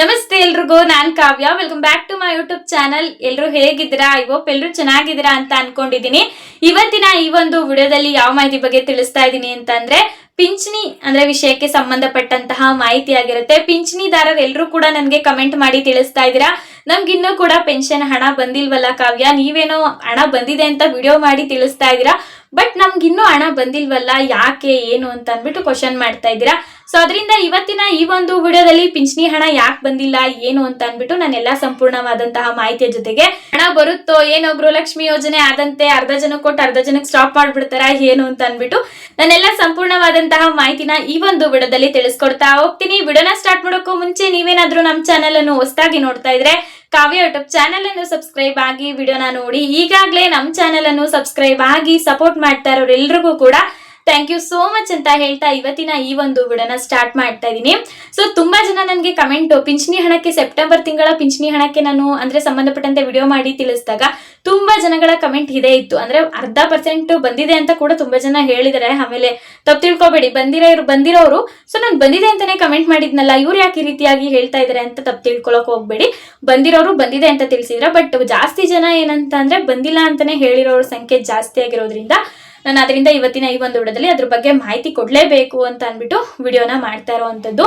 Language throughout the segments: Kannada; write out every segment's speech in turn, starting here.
ನಮಸ್ತೆ ಎಲ್ರಿಗೂ, ನಾನ್ Kavya. Welcome back to my YouTube channel ಎಲ್ಲರೂ ಹೇಗಿದ್ದೀರಾ? ಐ ಹೋಪ್ ಎಲ್ಲರೂ ಚೆನ್ನಾಗಿದ್ದೀರಾ ಅಂತ ಅನ್ಕೊಂಡಿದೀನಿ ಇವತ್ತಿನ ಈ ಒಂದು ವಿಡಿಯೋದಲ್ಲಿ ಯಾವ ಮಾಹಿತಿ ಬಗ್ಗೆ ತಿಳಿಸ್ತಾ ಇದ್ದೀನಿ ಅಂತಂದ್ರೆ, ಪಿಂಚಣಿ ಅಂದ್ರೆ ವಿಷಯಕ್ಕೆ ಸಂಬಂಧಪಟ್ಟಂತಹ ಮಾಹಿತಿ ಆಗಿರುತ್ತೆ. ಪಿಂಚಣಿದಾರರು ಎಲ್ಲರೂ ಕೂಡ ನನಗೆ ಕಮೆಂಟ್ ಮಾಡಿ ತಿಳಿಸ್ತಾ ಇದ್ದೀರಾ? ನಮ್ಗಿನ್ನೂ ಕೂಡ ಪೆನ್ಷನ್ ಹಣ ಬಂದಿಲ್ವಲ್ಲ ಕಾವ್ಯ? ನೀವೇನೋ ಹಣ ಬಂದಿದೆ ಅಂತ ವಿಡಿಯೋ ಮಾಡಿ ತಿಳಿಸ್ತಾ ಇದ್ದೀರಾ? ಬಟ್ ನಮ್ಗಿನ್ನೂ ಹಣ ಬಂದಿಲ್ವಲ್ಲ, ಯಾಕೆ, ಏನು ಅಂತ ಅಂದ್ಬಿಟ್ಟು ಕ್ವಶನ್ ಮಾಡ್ತಾ ಇದ್ದೀರಾ? ಸೊ ಅದರಿಂದ ಇವತ್ತಿನ ಈ ಒಂದು ವಿಡಿಯೋದಲ್ಲಿ ಪಿಂಚಣಿ ಹಣ ಯಾಕೆ ಬಂದಿಲ್ಲ, ಏನು ಅಂತ ಅಂದ್ಬಿಟ್ಟು ನಾನೆಲ್ಲ ಸಂಪೂರ್ಣವಾದಂತಹ ಮಾಹಿತಿಯ ಜೊತೆಗೆ ಹಣ ಬರುತ್ತೋ, ಏನೋ ಗೃಹಲಕ್ಷ್ಮಿ ಯೋಜನೆ ಆದಂತೆ ಅರ್ಧ ಜನ ಕೊಟ್ಟು ಅರ್ಧ ಜನಕ್ಕೆ ಸ್ಟಾಪ್ ಮಾಡ್ಬಿಡ್ತಾರ, ಏನು ಅಂತ ಅಂದ್ಬಿಟ್ಟು ನಾನೆಲ್ಲ ಸಂಪೂರ್ಣವಾದಂತಹ ಮಾಹಿತಿನ ಈ ಒಂದು ವಿಡಿಯೋದಲ್ಲಿ ತಿಳಿಸ್ಕೊಡ್ತಾ ಹೋಗ್ತೀನಿ. ವಿಡಿಯೋನ ಸ್ಟಾರ್ಟ್ ಮಾಡೋಕ್ಕೂ ಮುಂಚೆ ನೀವೇನಾದ್ರೂ ನಮ್ಮ ಚಾನೆಲ್ ಅನ್ನು ಹೊಸದಾಗಿ ನೋಡ್ತಾ ಇದ್ರೆ ಕಾವ್ಯ ಯೂಟ್ಯೂಬ್ ಚಾನೆಲ್ ಅನ್ನು ಸಬ್ಸ್ಕ್ರೈಬ್ ಆಗಿ ವಿಡಿಯೋನ ನೋಡಿ ಈಗಾಗಲೇ ನಮ್ಮ ಚಾನೆಲ್ ಅನ್ನು ಸಬ್ಸ್ಕ್ರೈಬ್ ಆಗಿ ಸಪೋರ್ಟ್ ಮಾಡ್ತಾ ಇರೋರೆಲ್ರಿಗೂ ಕೂಡ ಥ್ಯಾಂಕ್ ಯು ಸೋ ಮಚ್ ಅಂತ ಹೇಳ್ತಾ ಇವತ್ತಿನ ಈ ಒಂದು ವಿಡೋನ ಸ್ಟಾರ್ಟ್ ಮಾಡ್ತಾ ಇದ್ದೀನಿ ಸೊ ತುಂಬಾ ಜನ ನನಗೆ ಕಮೆಂಟ್ ಪಿಂಚಣಿ ಹಣಕ್ಕೆ ಸೆಪ್ಟೆಂಬರ್ ತಿಂಗಳ ಪಿಂಚಣಿ ಹಣಕ್ಕೆ ನಾನು ಅಂದ್ರೆ ಸಂಬಂಧಪಟ್ಟಂತೆ ವಿಡಿಯೋ ಮಾಡಿ ತಿಳಿಸಿದಾಗ ತುಂಬಾ ಜನಗಳ ಕಮೆಂಟ್ ಇದೇ ಇತ್ತು. ಅಂದ್ರೆ ಅರ್ಧ ಪರ್ಸೆಂಟ್ ಬಂದಿದೆ ಅಂತ ಕೂಡ ತುಂಬಾ ಜನ ಹೇಳಿದಾರೆ. ಆಮೇಲೆ ತಪ್ಪು ತಿಳ್ಕೊಬೇಡಿ, ಬಂದಿರೋ ಬಂದಿರೋರು. ಸೊ ನಾನು ಬಂದಿದೆ ಅಂತಾನೆ ಕಮೆಂಟ್ ಮಾಡಿದ್ನಲ್ಲ, ಇವ್ರು ಯಾಕೆ ಈ ರೀತಿಯಾಗಿ ಹೇಳ್ತಾ ಇದಾರೆ ಅಂತ ತಪ್ಪು ತಿಳ್ಕೊಳಕ್ ಹೋಗ್ಬೇಡಿ. ಬಂದಿರೋರು ಬಂದಿದೆ ಅಂತ ತಿಳಿಸಿದ್ರ. ಬಟ್ ಜಾಸ್ತಿ ಜನ ಏನಂತ ಅಂದ್ರೆ ಬಂದಿಲ್ಲ ಅಂತಾನೆ ಹೇಳಿರೋರ ಸಂಖ್ಯೆ ಜಾಸ್ತಿ ಆಗಿರೋದ್ರಿಂದ ನಾನು ಅದರಿಂದ ಇವತ್ತಿನ ಈ ಒಂದು ವಿಡಿಯೋದಲ್ಲಿ ಅದ್ರ ಬಗ್ಗೆ ಮಾಹಿತಿ ಕೊಡಲೇಬೇಕು ಅಂತ ಅಂದ್ಬಿಟ್ಟು ವಿಡಿಯೋನ ಮಾಡ್ತಾ ಇರುವಂಥದ್ದು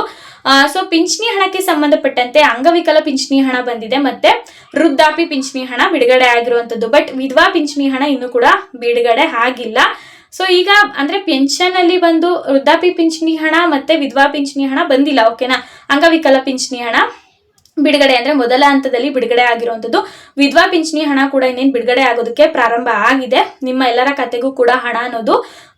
ಸೊ ಪಿಂಚಣಿ ಹಣಕ್ಕೆ ಸಂಬಂಧಪಟ್ಟಂತೆ ಅಂಗವಿಕಲ ಪಿಂಚಣಿ ಹಣ ಬಂದಿದೆ ಮತ್ತೆ ವೃದ್ಧಾಪಿ ಪಿಂಚಣಿ ಹಣ ಬಿಡುಗಡೆ ಆಗಿರುವಂಥದ್ದು ಬಟ್ ವಿಧವಾ ಪಿಂಚಣಿ ಹಣ ಇನ್ನೂ ಕೂಡ ಬಿಡುಗಡೆ ಆಗಿಲ್ಲ. ಸೊ ಈಗ ಅಂದ್ರೆ ಪೆನ್ಷನ್ ಅಲ್ಲಿ ಬಂದು ವೃದ್ಧಾಪಿ ಪಿಂಚಣಿ ಹಣ ಮತ್ತೆ ವಿಧವಾ ಪಿಂಚಣಿ ಹಣ ಬಂದಿಲ್ಲ ಓಕೆನಾ ಅಂಗವಿಕಲ ಪಿಂಚಣಿ ಹಣ. ಬಿಡುಗಡೆ ಅಂದ್ರೆ ಮೊದಲ ಹಂತದಲ್ಲಿ ಬಿಡುಗಡೆ ಆಗಿರುವಂತದ್ದು ವಿಧವಾ ಪಿಂಚಣಿ ಹಣ ಕೂಡ ಇನ್ನೇನು ಬಿಡುಗಡೆ ಆಗೋದಕ್ಕೆ ಪ್ರಾರಂಭ ಆಗಿದೆ. ನಿಮ್ಮ ಎಲ್ಲರ ಖಾತೆಗೂ ಕೂಡ ಹಣ ಅನ್ನೋದು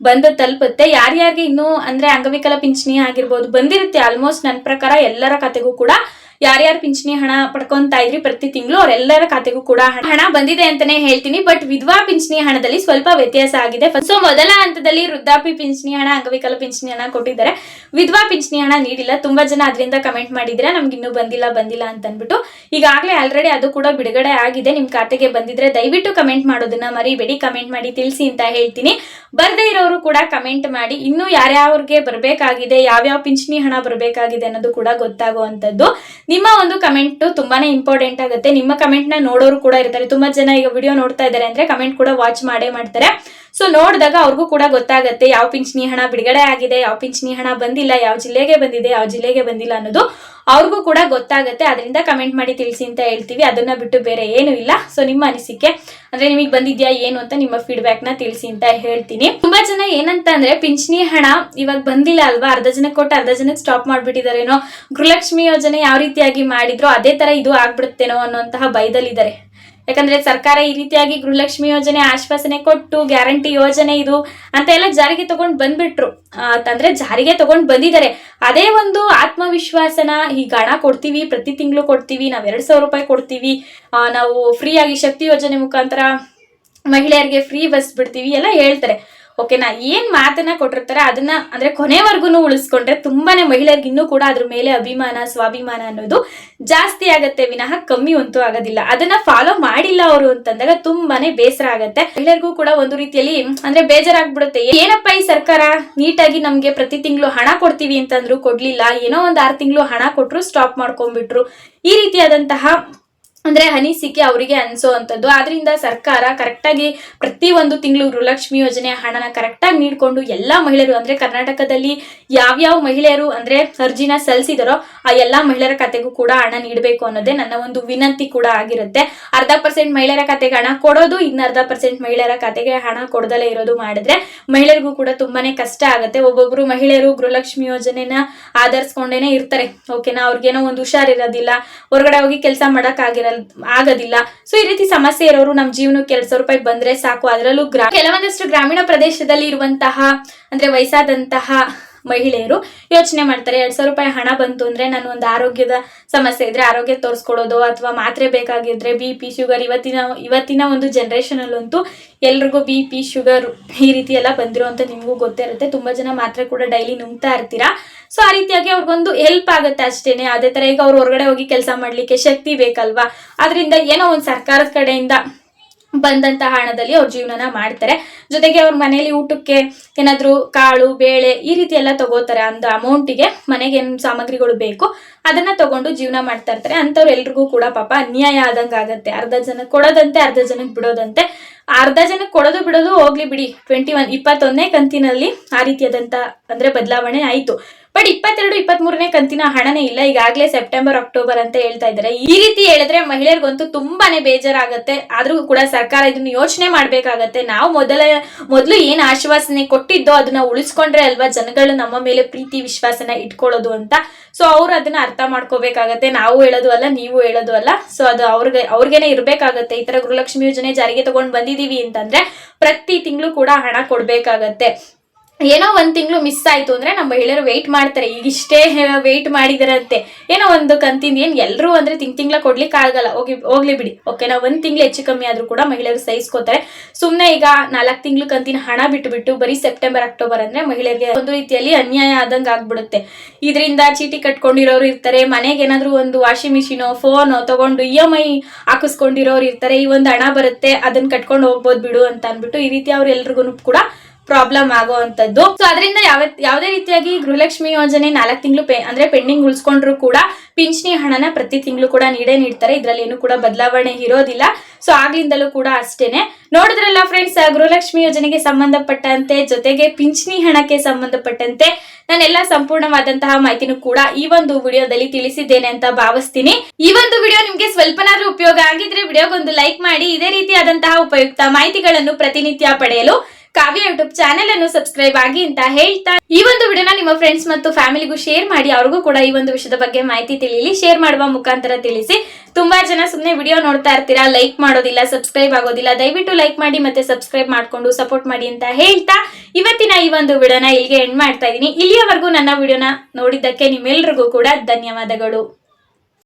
ಬಂದು ತಲುಪುತ್ತೆ. ಯಾರ್ಯಾರಿಗೆ ಇನ್ನೂ ಅಂದ್ರೆ ಅಂಗವಿಕಲ ಪಿಂಚಣಿ ಆಗಿರ್ಬೋದು ಬಂದಿರುತ್ತೆ. ಆಲ್ಮೋಸ್ಟ್ ನನ್ನ ಪ್ರಕಾರ ಎಲ್ಲರ ಖಾತೆಗೂ ಕೂಡ ಯಾರ್ಯಾರು ಪಿಂಚಣಿ ಹಣ ಪಡ್ಕೊಂತ ಇದ್ರಿ ಪ್ರತಿ ತಿಂಗಳು, ಅವರೆಲ್ಲರ ಖಾತೆಗೂ ಕೂಡ ಹಣ- ಬಂದಿದೆ ಅಂತಾನೆ ಹೇಳ್ತೀನಿ ಬಟ್ ವಿಧವಾ ಪಿಂಚಣಿ ಹಣದಲ್ಲಿ ಸ್ವಲ್ಪ ವ್ಯತ್ಯಾಸ ಆಗಿದೆ. ಸೊ ಮೊದಲ ಹಂತದಲ್ಲಿ ವೃದ್ಧಾಪಿ ಪಿಂಚಣಿ ಹಣ, ಅಂಗವಿಕಲ ಪಿಂಚಣಿ ಹಣ ಕೊಟ್ಟಿದ್ದಾರೆ. ವಿಧವಾ ಪಿಂಚಣಿ ಹಣ ನೀಡಿಲ್ಲ, ತುಂಬಾ ಜನ ಅದರಿಂದ ಕಮೆಂಟ್ ಮಾಡಿದ್ರೆ ನಮ್ಗೆ ಇನ್ನೂ ಬಂದಿಲ್ಲ ಬಂದಿಲ್ಲ ಅಂತ ಅಂದ್ಬಿಟ್ಟು ಈಗಾಗಲೇ ಆಲ್ರೆಡಿ ಅದು ಕೂಡ ಬಿಡುಗಡೆ ಆಗಿದೆ. ನಿಮ್ ಖಾತೆಗೆ ಬಂದಿದ್ರೆ ದಯವಿಟ್ಟು ಕಮೆಂಟ್ ಮಾಡೋದನ್ನ ಮರಿಬೇಡಿ ಕಮೆಂಟ್ ಮಾಡಿ ತಿಳಿಸಿ ಅಂತ ಹೇಳ್ತೀನಿ. ಬರ್ದೇ ಇರೋರು ಕೂಡ ಕಮೆಂಟ್ ಮಾಡಿ, ಇನ್ನು ಯಾರ್ಯಾವ್ರಿಗೆ ಬರಬೇಕಾಗಿದೆ, ಯಾವ್ಯಾವ ಪಿಂಚಣಿ ಹಣ ಬರಬೇಕಾಗಿದೆ ಅನ್ನೋದು ಕೂಡ ಗೊತ್ತಾಗುವಂಥದ್ದು ನಿಮ್ಮ ಒಂದು ಕಮೆಂಟ್ ತುಂಬಾನೇ ಇಂಪಾರ್ಟೆಂಟ್ ಆಗುತ್ತೆ. ನಿಮ್ಮ ಕಮೆಂಟ್ನ ನೋಡೋರು ಕೂಡ ಇರ್ತಾರೆ. ತುಂಬಾ ಜನ ಈಗ ವಿಡಿಯೋ ನೋಡ್ತಾ ಇದ್ದಾರೆ ಅಂದ್ರೆ ಕಮೆಂಟ್ ಕೂಡ ವಾಚ್ ಮಾಡೇ ಮಾಡ್ತಾರೆ. ಸೊ ನೋಡಿದಾಗ ಅವ್ರಿಗೂ ಕೂಡ ಗೊತ್ತಾಗುತ್ತೆ, ಯಾವ ಪಿಂಚಣಿ ಹಣ ಬಿಡುಗಡೆ ಆಗಿದೆ, ಯಾವ ಪಿಂಚಣಿ ಹಣ ಬಂದಿಲ್ಲ, ಯಾವ ಜಿಲ್ಲೆಗೆ ಬಂದಿದೆ, ಯಾವ ಜಿಲ್ಲೆಗೆ ಬಂದಿಲ್ಲ ಅನ್ನೋದು. ಅವ್ರಿಗೂ ಕೂಡ ಗೊತ್ತಾಗುತ್ತೆ. ಅದರಿಂದ ಕಮೆಂಟ್ ಮಾಡಿ ತಿಳಿಸಿ ಅಂತ ಹೇಳ್ತೀವಿ. ಅದನ್ನ ಬಿಟ್ಟು ಬೇರೆ ಏನು ಇಲ್ಲ. ಸೊ ನಿಮ್ಮ ಅನಿಸಿಕೆ, ಅಂದ್ರೆ ನಿಮಗೆ ಬಂದಿದ್ಯಾ, ಏನು ಅಂತ ನಿಮ್ಮ ಫೀಡ್ಬ್ಯಾಕ್ನ ತಿಳಿಸಿ ಅಂತ ಹೇಳ್ತೀನಿ. ತುಂಬಾ ಜನ ಏನಂತ ಅಂದ್ರೆ, ಪಿಂಚಣಿ ಹಣ ಇವಾಗ ಬಂದಿಲ್ಲ ಅಲ್ವಾ? ಅರ್ಧ ಜನಕ್ಕೆ ಕೊಟ್ಟು ಅರ್ಧ ಜನಕ್ಕೆ ಸ್ಟಾಪ್ ಮಾಡ್ಬಿಟ್ಟಿದಾರೇನೋ? ಗೃಹಲಕ್ಷ್ಮಿ ಯೋಜನೆ ಯಾವ ರೀತಿಯಾಗಿ ಮಾಡಿದ್ರು, ಅದೇ ತರ ಇದು ಆಗ್ಬಿಡುತ್ತೇನೋ ಅನ್ನೋಂತಹ ಭಯದಲ್ಲಿದ್ದಾರೆ ಯಾಕಂದ್ರೆ ಸರ್ಕಾರ ಈ ರೀತಿಯಾಗಿ ಗೃಹಲಕ್ಷ್ಮಿ ಯೋಜನೆ ಆಶ್ವಾಸನೆ ಕೊಟ್ಟು ಗ್ಯಾರಂಟಿ ಯೋಜನೆ ಇದು ಅಂತ ಎಲ್ಲ ಜಾರಿಗೆ ತಗೊಂಡ್ ಬಂದ್ಬಿಟ್ರು. ಅಂತಂದ್ರೆ ಜಾರಿಗೆ ತಗೊಂಡ್ ಬಂದಿದ್ದಾರೆ. ಅದೇ ಒಂದು ಆತ್ಮವಿಶ್ವಾಸನ ಈಗ ಹಣ ಕೊಡ್ತೀವಿ, ಪ್ರತಿ ತಿಂಗಳು ಕೊಡ್ತೀವಿ, ನಾವ್ ಎರಡ್ ಸಾವಿರ ರೂಪಾಯಿ ಕೊಡ್ತೀವಿ. ನಾವು ಫ್ರೀ ಆಗಿ ಶಕ್ತಿ ಯೋಜನೆ ಮುಖಾಂತರ ಮಹಿಳೆಯರಿಗೆ ಫ್ರೀ ಬಸ್ ಬಿಡ್ತೀವಿ ಎಲ್ಲ ಹೇಳ್ತಾರೆ. ಓಕೆನಾ ಏನ್ ಮಾತನ್ನ ಕೊಟ್ಟಿರ್ತಾರೆ ಅದನ್ನ ಅಂದ್ರೆ ಕೊನೆವರೆಗೂ ಉಳಿಸ್ಕೊಂಡ್ರೆ ತುಂಬಾನೇ ಮಹಿಳೆಯರಿಗೆ ಇನ್ನೂ ಕೂಡ ಅದ್ರ ಮೇಲೆ ಅಭಿಮಾನ, ಸ್ವಾಭಿಮಾನ ಅನ್ನೋದು ಜಾಸ್ತಿ ಆಗತ್ತೆ, ವಿನಃ ಕಮ್ಮಿ ಅಂತೂ ಆಗೋದಿಲ್ಲ. ಅದನ್ನ ಫಾಲೋ ಮಾಡಿಲ್ಲ ಅವರು ಅಂತಂದಾಗ ತುಂಬಾನೇ ಬೇಸರ ಆಗತ್ತೆ. ಮಹಿಳೆಯರಿಗೂ ಕೂಡ ಒಂದು ರೀತಿಯಲ್ಲಿ, ಅಂದ್ರೆ ಬೇಜಾರಾಗ್ಬಿಡುತ್ತೆ. ಏನಪ್ಪ ಈ ಸರ್ಕಾರ? ನೀಟಾಗಿ ನಮ್ಗೆ ಪ್ರತಿ ತಿಂಗಳು ಹಣ ಕೊಡ್ತೀವಿ ಅಂತಂದ್ರು ಕೊಡ್ಲಿಲ್ಲ. ಏನೋ ಒಂದ್ ಆರ್ ತಿಂಗಳು ಹಣ ಕೊಟ್ರು ಸ್ಟಾಪ್ ಮಾಡ್ಕೊಂಡ್ಬಿಟ್ರು. ಈ ರೀತಿಯಾದಂತಹ ಅಂದ್ರೆ ಅನಿಸಿಕೆ ಅವರಿಗೆ ಅನ್ಸೋ ಅಂತದ್ದು ಆದ್ರಿಂದ ಸರ್ಕಾರ ಕರೆಕ್ಟಾಗಿ ಪ್ರತಿ ಒಂದು ತಿಂಗಳು ಗೃಹಲಕ್ಷ್ಮಿ ಯೋಜನೆ ಹಣನ ಕರೆಕ್ಟಾಗಿ ನೀಡ್ಕೊಂಡು ಎಲ್ಲಾ ಮಹಿಳೆಯರು ಅಂದ್ರೆ ಕರ್ನಾಟಕದಲ್ಲಿ ಯಾವ್ಯಾವ ಮಹಿಳೆಯರು ಅಂದ್ರೆ ಅರ್ಜಿನ ಸಲ್ಲಿಸಿದರೋ ಆ ಎಲ್ಲಾ ಮಹಿಳೆಯರ ಖಾತೆಗೂ ಕೂಡ ಹಣ ನೀಡಬೇಕು ಅನ್ನೋದೇ ನನ್ನ ಒಂದು ವಿನಂತಿ ಕೂಡ ಆಗಿರುತ್ತೆ. ಅರ್ಧ ಪರ್ಸೆಂಟ್ ಮಹಿಳೆಯರ ಖಾತೆಗೆ ಹಣ ಕೊಡೋದು, ಇನ್ನ ಅರ್ಧ ಪರ್ಸೆಂಟ್ ಮಹಿಳೆಯರ ಖಾತೆಗೆ ಹಣ ಕೊಡದಲೇ ಇರೋದು ಮಾಡಿದ್ರೆ ಮಹಿಳೆಯರಿಗೂ ಕೂಡ ತುಂಬಾನೇ ಕಷ್ಟ ಆಗುತ್ತೆ. ಒಬ್ಬೊಬ್ರು ಮಹಿಳೆಯರು ಗೃಹಲಕ್ಷ್ಮಿ ಯೋಜನೆನ ಆಧರಿಸ್ಕೊಂಡೇನೆ ಇರ್ತಾರೆ. ಓಕೆನಾ? ಅವ್ರಿಗೇನೋ ಒಂದು ಹುಷಾರಿರೋದಿಲ್ಲ. ಹೊರಗಡೆ ಹೋಗಿ ಕೆಲಸ ಮಾಡಕ್ ಆಗಿರಲ್ ಆಗೋದಿಲ್ಲ. ಸೊ ಈ ರೀತಿ ಸಮಸ್ಯೆ ಇರೋರು ನಮ್ಮ ಜೀವನಕ್ಕೆ ಎರಡ್ ಸಾವಿರ ರೂಪಾಯಿ ಬಂದ್ರೆ ಸಾಕು. ಅದರಲ್ಲೂ ಕೆಲವೊಂದಷ್ಟು ಗ್ರಾಮೀಣ ಪ್ರದೇಶದಲ್ಲಿ ಇರುವಂತಹ, ಅಂದ್ರೆ ವಯಸ್ಸಾದಂತಹ ಮಹಿಳೆಯರು ಯೋಚನೆ ಮಾಡ್ತಾರೆ, ಎರಡ್ ಸಾವಿರ ರೂಪಾಯಿ ಹಣ ಬಂತು ಅಂದ್ರೆ ನಾನು ಒಂದು ಆರೋಗ್ಯದ ಸಮಸ್ಯೆ ಇದ್ರೆ ಆರೋಗ್ಯ ತೋರಿಸ್ಕೊಡೋದು ಅಥವಾ ಮಾತ್ರೆ ಬೇಕಾಗಿದ್ರೆ ಬಿ ಪಿ ಶುಗರ್ ಇವತ್ತಿನ ಇವತ್ತಿನ ಒಂದು ಜನರೇಷನ್ ಅಲ್ಲಂತೂ ಎಲ್ರಿಗೂ ಬಿ ಪಿ ಶುಗರ್ ಈ ರೀತಿ ಎಲ್ಲ ಬಂದಿರುವಂತ ನಿಮಗೂ ಗೊತ್ತೇ ತುಂಬಾ ಜನ ಮಾತ್ರೆ ಕೂಡ ಡೈಲಿ ನುಂಗ್ತಾ ಇರ್ತೀರಾ? ಸೊ ಆ ರೀತಿಯಾಗಿ ಅವ್ರಿಗೊಂದು ಹೆಲ್ಪ್ ಆಗುತ್ತೆ ಅಷ್ಟೇನೆ. ಅದೇ ತರ ಈಗ ಅವ್ರು ಹೊರಗಡೆ ಹೋಗಿ ಕೆಲಸ ಮಾಡ್ಲಿಕ್ಕೆ ಶಕ್ತಿ ಬೇಕಲ್ವಾ? ಅದರಿಂದ ಏನೋ ಒಂದು ಸರ್ಕಾರದ ಕಡೆಯಿಂದ ಬಂದಂತಹ ಹಣದಲ್ಲಿ ಅವ್ರ ಜೀವನನ ಮಾಡ್ತಾರೆ. ಜೊತೆಗೆ ಅವ್ರ ಮನೆಯಲ್ಲಿ ಊಟಕ್ಕೆ ಏನಾದ್ರು ಕಾಳು, ಬೇಳೆ ಈ ರೀತಿ ಎಲ್ಲ ತಗೋತಾರೆ. ಅಂದ ಅಮೌಂಟಿಗೆ ಮನೆಗೆ ಏನು ಸಾಮಗ್ರಿಗಳು ಬೇಕು ಅದನ್ನ ತಗೊಂಡು ಜೀವನ ಮಾಡ್ತಾ ಇರ್ತಾರೆ. ಅಂಥವ್ರು ಎಲ್ರಿಗೂ ಕೂಡ ಪಾಪ ಅನ್ಯಾಯ ಆದಂಗೆ ಆಗತ್ತೆ. ಅರ್ಧ ಜನ ಕೊಡೋದಂತೆ, ಅರ್ಧ ಜನಕ್ಕೆ ಬಿಡೋದಂತೆ. ಅರ್ಧ ಜನಕ್ಕೆ ಕೊಡೋದು ಬಿಡೋದು ಹೋಗ್ಲಿ ಬಿಡಿ. ಟ್ವೆಂಟಿ ಒನ್ ಇಪ್ಪತ್ತೊಂದನೇ ಕಂತಿನಲ್ಲಿ ಆ ರೀತಿಯಾದಂತ ಅಂದ್ರೆ ಬದಲಾವಣೆ ಆಯ್ತು. ಬಟ್ ಇಪ್ಪತ್ತೆರಡು ಇಪ್ಪತ್ತ್ ಮೂರನೇ ಕಂತಿನ ಹಣನೇ ಇಲ್ಲ. ಈಗಾಗಲೇ ಸೆಪ್ಟೆಂಬರ್ ಅಕ್ಟೋಬರ್ ಅಂತ ಹೇಳ್ತಾ ಇದ್ದಾರೆ. ಈ ರೀತಿ ಹೇಳಿದ್ರೆ ಮಹಿಳೆಯರಿಗಂತೂ ತುಂಬಾನೇ ಬೇಜಾರಾಗತ್ತೆ. ಆದ್ರೂ ಕೂಡ ಸರ್ಕಾರ ಇದನ್ನ ಯೋಚನೆ ಮಾಡ್ಬೇಕಾಗತ್ತೆ. ನಾವು ಮೊದಲ, ಮೊದಲು ಏನ್ ಆಶ್ವಾಸನೆ ಕೊಟ್ಟಿದ್ದೋ ಅದನ್ನ ಉಳಿಸ್ಕೊಂಡ್ರೆ ಅಲ್ವಾ ಜನಗಳು ನಮ್ಮ ಮೇಲೆ ಪ್ರೀತಿ, ವಿಶ್ವಾಸನ ಇಟ್ಕೊಳ್ಳೋದು ಅಂತ. ಸೊ ಅವ್ರು ಅದನ್ನ ಅರ್ಥ ಮಾಡ್ಕೋಬೇಕಾಗತ್ತೆ. ನಾವು ಹೇಳೋದು ಅಲ್ಲ, ನೀವು ಹೇಳೋದು ಅಲ್ಲ. ಸೊ ಅದು ಅವ್ರಿಗೆ, ಅವ್ರಿಗೇನೆ ಇರ್ಬೇಕಾಗತ್ತೆ. ಈ ತರ ಗೃಹಲಕ್ಷ್ಮಿ ಯೋಜನೆ ಜಾರಿಗೆ ತಗೊಂಡ್ ಬಂದಿದೀವಿ ಅಂತಂದ್ರೆ ಪ್ರತಿ ತಿಂಗಳು ಕೂಡ ಹಣ ಕೊಡ್ಬೇಕಾಗತ್ತೆ. ಏನೋ ಒಂದ್ ತಿಂಗಳು ಮಿಸ್ ಆಯ್ತು ಅಂದ್ರೆ ನಮ್ಮ ಮಹಿಳೆಯರು ವೆಯ್ಟ್ ಮಾಡ್ತಾರೆ. ಈಗ ಇಷ್ಟೇ ವೆಯ್ಟ್ ಮಾಡಿದಾರಂತೆ. ಏನೋ ಒಂದು ಕಂತಿನ ಏನ್ ಎಲ್ಲರೂ ಅಂದ್ರೆ ತಿಂಗ್ ತಿಂಗ್ಳ ಕೊಡ್ಲಿಕ್ಕೆ ಆಗಲ್ಲ. ಹೋಗಿ, ಹೋಗ್ಲಿ ಬಿಡಿ. ಓಕೆನಾ ಒಂದ್ ತಿಂಗಳು ಹೆಚ್ಚು ಕಮ್ಮಿ ಆದ್ರೂ ಕೂಡ ಮಹಿಳೆಯರು ಸಹಿಸ್ಕೋತಾರೆ. ಸುಮ್ನೆ ಈಗ ನಾಲ್ಕು ತಿಂಗಳು ಕಂತಿನ ಹಣ ಬಿಟ್ಟುಬಿಟ್ಟು ಬಿಟ್ಟು ಬರೀ ಸೆಪ್ಟೆಂಬರ್ ಅಕ್ಟೋಬರ್ ಅಂದ್ರೆ ಮಹಿಳೆಯರಿಗೆ ಒಂದು ರೀತಿಯಲ್ಲಿ ಅನ್ಯಾಯ ಆದಂಗ ಆಗ್ಬಿಡುತ್ತೆ. ಇದರಿಂದ ಚೀಟಿ ಕಟ್ಕೊಂಡಿರೋರು ಇರ್ತಾರೆ. ಮನೆಗೆ ಏನಾದ್ರು ಒಂದು ವಾಷಿಂಗ್ ಮಿಷಿನೋ ಫೋನೋ ತಗೊಂಡು ಇ ಎಂ ಐ ಹಾಕಿಸ್ಕೊಂಡಿರೋರು ಇರ್ತಾರೆ. ಈ ಒಂದು ಹಣ ಬರುತ್ತೆ ಅದನ್ನ ಕಟ್ಕೊಂಡು ಹೋಗ್ಬೋದು ಬಿಡು ಅಂತ ಅಂದ್ಬಿಟ್ಟು ಈ ರೀತಿ ಅವ್ರೆಲ್ರಿಗೂ ಕೂಡ ಪ್ರಾಬ್ಲಮ್ ಆಗುವಂತದ್ದು ಸೊ ಅದರಿಂದ ಯಾವ, ಯಾವುದೇ ರೀತಿಯಾಗಿ ಗೃಹಲಕ್ಷ್ಮಿ ಯೋಜನೆ ನಾಲ್ಕು ತಿಂಗಳು ಅಂದ್ರೆ ಪೆಂಡಿಂಗ್ ಉಳಿಸ್ಕೊಂಡ್ರು ಕೂಡ ಪಿಂಚಣಿ ಹಣನ ಪ್ರತಿ ತಿಂಗಳು ಕೂಡ ನೀಡೇ ನೀಡ್ತಾರೆ. ಇದರಲ್ಲಿ ಏನು ಕೂಡ ಬದಲಾವಣೆ ಇರೋದಿಲ್ಲ. ಸೊ ಆಗ್ಲಿಂದಲೂ ಕೂಡ ಅಷ್ಟೇನೆ. ನೋಡಿದ್ರಲ್ಲ ಫ್ರೆಂಡ್ಸ್ ಗೃಹಲಕ್ಷ್ಮಿ ಯೋಜನೆಗೆ ಸಂಬಂಧಪಟ್ಟಂತೆ, ಜೊತೆಗೆ ಪಿಂಚಣಿ ಹಣಕ್ಕೆ ಸಂಬಂಧಪಟ್ಟಂತೆ ನಾನೆಲ್ಲ ಸಂಪೂರ್ಣವಾದಂತಹ ಮಾಹಿತಿನೂ ಕೂಡ ಈ ಒಂದು ವಿಡಿಯೋದಲ್ಲಿ ತಿಳಿಸಿದ್ದೇನೆ ಅಂತ ಭಾವಿಸ್ತೀನಿ. ಈ ಒಂದು ವಿಡಿಯೋ ನಿಮ್ಗೆ ಸ್ವಲ್ಪನಾದ್ರೂ ಉಪಯೋಗ ಆಗಿದ್ರೆ ವಿಡಿಯೋಗೊಂದು ಲೈಕ್ ಮಾಡಿ, ಇದೇ ರೀತಿಯಾದಂತಹ ಉಪಯುಕ್ತ ಮಾಹಿತಿಗಳನ್ನು ಪ್ರತಿನಿತ್ಯ ಪಡೆಯಲು ಕಾವ್ಯ ಯೂಟ್ಯೂಬ್ ಚಾನೆಲ್ ಅನ್ನು ಸಬ್ಸ್ಕ್ರೈಬ್ ಆಗಿ ಅಂತ ಹೇಳ್ತಾ ಈ ಒಂದು ವಿಡಿಯೋನ ನಿಮ್ಮ ಫ್ರೆಂಡ್ಸ್ ಮತ್ತು ಫ್ಯಾಮಿಲಿಗೂ ಶೇರ್ ಮಾಡಿ, ಅವ್ರಿಗೂ ಕೂಡ ಈ ಒಂದು ವಿಷಯದ ಬಗ್ಗೆ ಮಾಹಿತಿ ತಿಳಿಯಲಿ ಶೇರ್ ಮಾಡುವ ಮುಖಾಂತರ ತಿಳಿಸಿ. ತುಂಬಾ ಜನ ಸುಮ್ಮನೆ ವಿಡಿಯೋ ನೋಡ್ತಾ ಇರ್ತೀರಾ ಲೈಕ್ ಮಾಡೋದಿಲ್ಲ ಸಬ್ಸ್ಕ್ರೈಬ್ ಆಗೋದಿಲ್ಲ, ದಯವಿಟ್ಟು ಲೈಕ್ ಮಾಡಿ ಮತ್ತೆ ಸಬ್ಸ್ಕ್ರೈಬ್ ಮಾಡ್ಕೊಂಡು ಸಪೋರ್ಟ್ ಮಾಡಿ ಅಂತ ಹೇಳ್ತಾ ಇವತ್ತಿನ ಈ ಒಂದು ವಿಡಿಯೋನ ಇಲ್ಲಿಗೆ ಎಂಡ್ ಮಾಡ್ತಾ ಇದ್ದೀನಿ. ಇಲ್ಲಿಯವರೆಗೂ ನನ್ನ ವಿಡಿಯೋನ ನೋಡಿದ್ದಕ್ಕೆ ನಿಮ್ಮೆಲ್ರಿಗೂ ಕೂಡ ಧನ್ಯವಾದಗಳು.